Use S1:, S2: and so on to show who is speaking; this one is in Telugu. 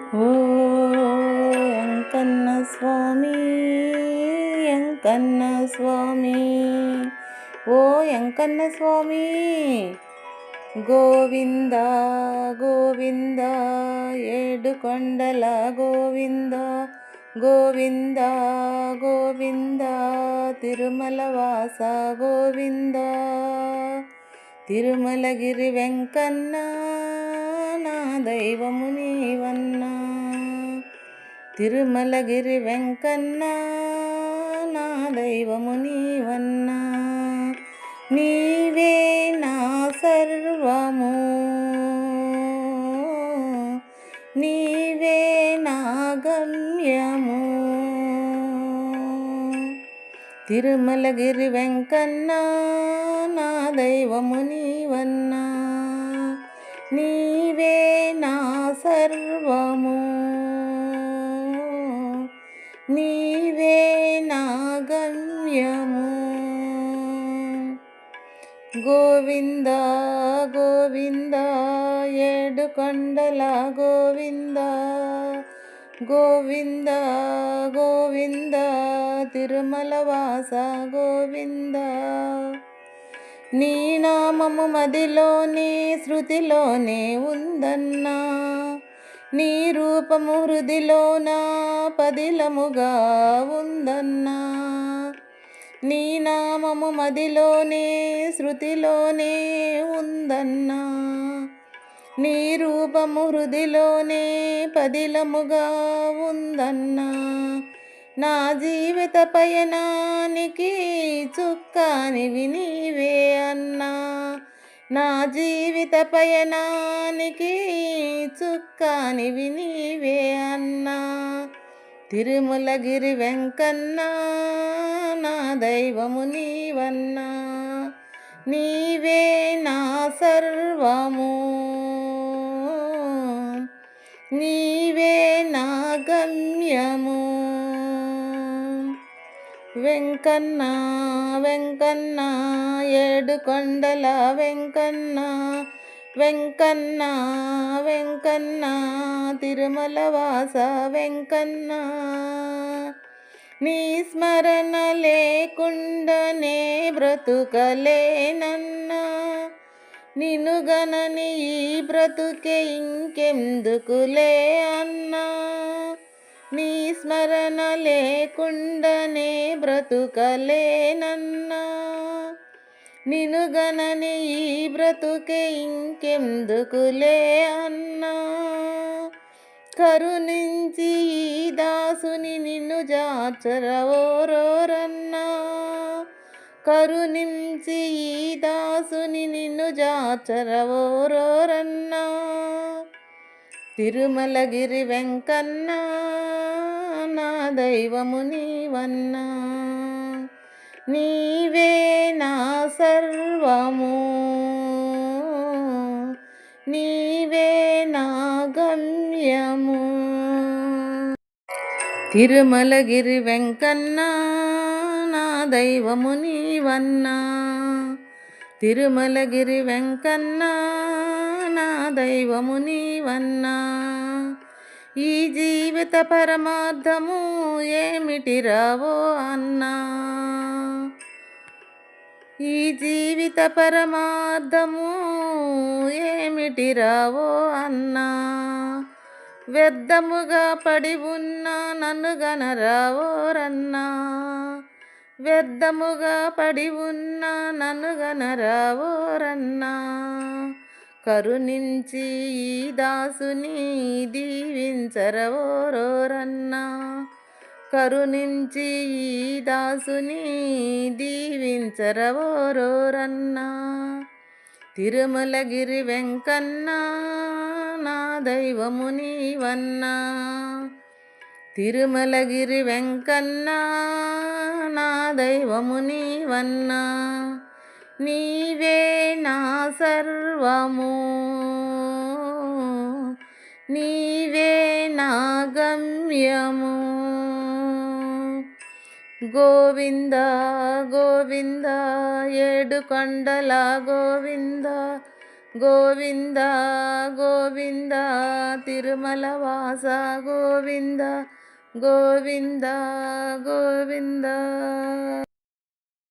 S1: ఓ వెంకన్న స్వామి ఎంకన్న స్వామి ఓ ఎంకన్న స్వామి గోవింద గోవింద ఏడు కొండల గోవింద గోవింద గోవింద తిరుమల వాస గోవింద తిరుమలగిరి వెంకన్న నా దైవము నీవన్న. తిరుమలగిరి వెంకన్న నా దైవము నీవన్నా. నీవే నా సర్వము. నీవే నా గమ్యము. తిరుమలగిరి వెంకన్న నా దైవము నీవన్నా. నీవే నా సర్వము గోవింద గోవింద ఏడు కొండల గోవింద. గోవింద గోవింద తిరుమల వాస గోవింద. నీ నామము మదిలోనే శృతిలోనే ఉందన్నా. నీ రూపము హృదిలోన పదిలముగా ఉందన్నా. నీ నామము మదిలోనే శృతిలోనే ఉందన్నా. నీ రూపము హృదిలోనే పదిలముగా ఉందన్నా. నా జీవిత పయనానికి చుక్కానివి నీవే అన్నా. నా జీవిత పయనానికి చుక్కానివి నీవే అన్నా. తిరుమలగిరి వెంకన్న నా దైవము నీవన్నా నీవే నా సర్వము. నీవే నా గమ్యము. వెంకన్న వెంకన్నా ఏడు కొండల వెంకన్న వెంకన్న వెంకన్న తిరుమల వాస వెంకన్న. నీ స్మరణ లేకుండానే బ్రతుకలేనన్నా. నిన్ను గనని ఈ బ్రతుకే ఇంకెందుకులే అన్నా. నీ స్మరణ లేకుండానే బ్రతుకలేనన్నా. నిను గనని ఈ బ్రతుకే ఇంకెందుకులే అన్నా? కరుణించి ఈ దాసుని నిన్ను జాచరవోరోరన్నా కరుణించి ఈ దాసుని నిన్ను జాచరవోరోరన్నా తిరుమలగిరి వెంకన్న నా దైవము నీవన్నా? నీ సర్వము. నీవే నా గమ్యము. తిరుమలగిరి వెంకన్న నా దైవము నీవన్నా. తిరుమలగిరి వెంకన్న నా దైవము నీవన్నా. ఈ జీవిత పరమార్థము ఏమిటి రావో అన్నా. ఈ జీవిత పరమార్థము ఏమిటి రావో అన్నా? వ్యర్థముగా పడి ఉన్నా నన్ను గనరావోరన్నా వ్యర్థముగా పడి ఉన్న నన్ను గనరావోరన్నా కరుణించి ఈ దాసుని దీవించరవోరోరన్నా కరుణించి ఈ దాసుని దీవించరవోరోరన్నా తిరుమలగిరి వెంకన్నా నా దైవము నీవన్నా. తిరుమలగిరి వెంకన్నా నా దైవము నీవన్నా. నీవే నా సర్వము. నీవే నా గమ్యము. గోవింద గోవింద ఏడు కొండల గోవింద గోవింద గోవింద తిరుమల వాస గోవింద గోవింద గోవింద.